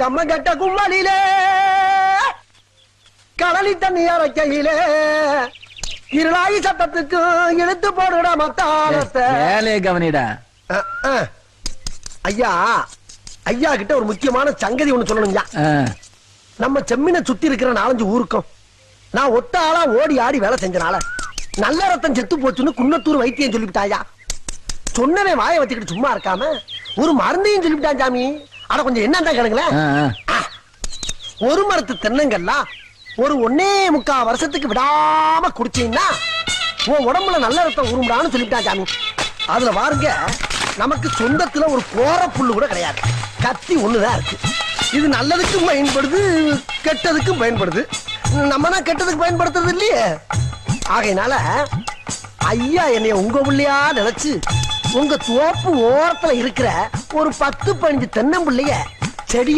கம்மகட்ட கும்மலிலே கடலி தண்ணி அரைக்கையிலே இருளாயி சட்டத்துக்கு இழுத்து போடுடா மத்தாளத்தை. வேலையை கவனிடா. ஐயா ஐயா கிட்ட ஒரு முக்கியமான சங்கதி ஒண்ணு சொல்லணும்யா. நம்ம செம்மினை சுத்தி இருக்கிற நாலஞ்சு ஊருக்கும் நான் ஒத்த ஆளா ஓடி ஆடி வேலை செஞ்சனால நல்ல ரத்தம் செத்து போச்சுன்னு குன்னத்தூர் வைத்தியம் சொல்லிவிட்டாயா? சொன்னவன் வாயை வச்சுக்கிட்டு சும்மா இருக்காம ஒரு மருந்தையும் சொல்லிவிட்டான் சாமி. அட கொஞ்சம் என்னன்னு தான் கேளுங்களேன் ஒரு மரத்து தென்னங்கள்லாம் ஒரு ஒன்னே முக்கா வருஷத்துக்கு விடாம குடிச்சீங்கன்னா உன் உடம்புல நல்ல ரத்தம் உருமுடான்னு சொல்லிவிட்டான் சாமி. அதுல பாருங்க நமக்கு சொந்தத்துல ஒரு கோர புல்லு கூட கிடையாது. கத்தி ஒண்ணுதான் இருக்கு. இது நல்லதுக்கும் பயன்படுது கெட்டதுக்கும் பயன்படுது. நம்ம தான் கெட்டதுக்கு பயன்படுத்துறது இல்லையே. ஆகையினால ஐயா என்னைய உங்க புள்ளையா நினைச்சு உங்க தோப்பு ஓரத்துல இருக்கிற ஒரு பத்து பதினஞ்சு தென்னம்பிள்ளைய செடிய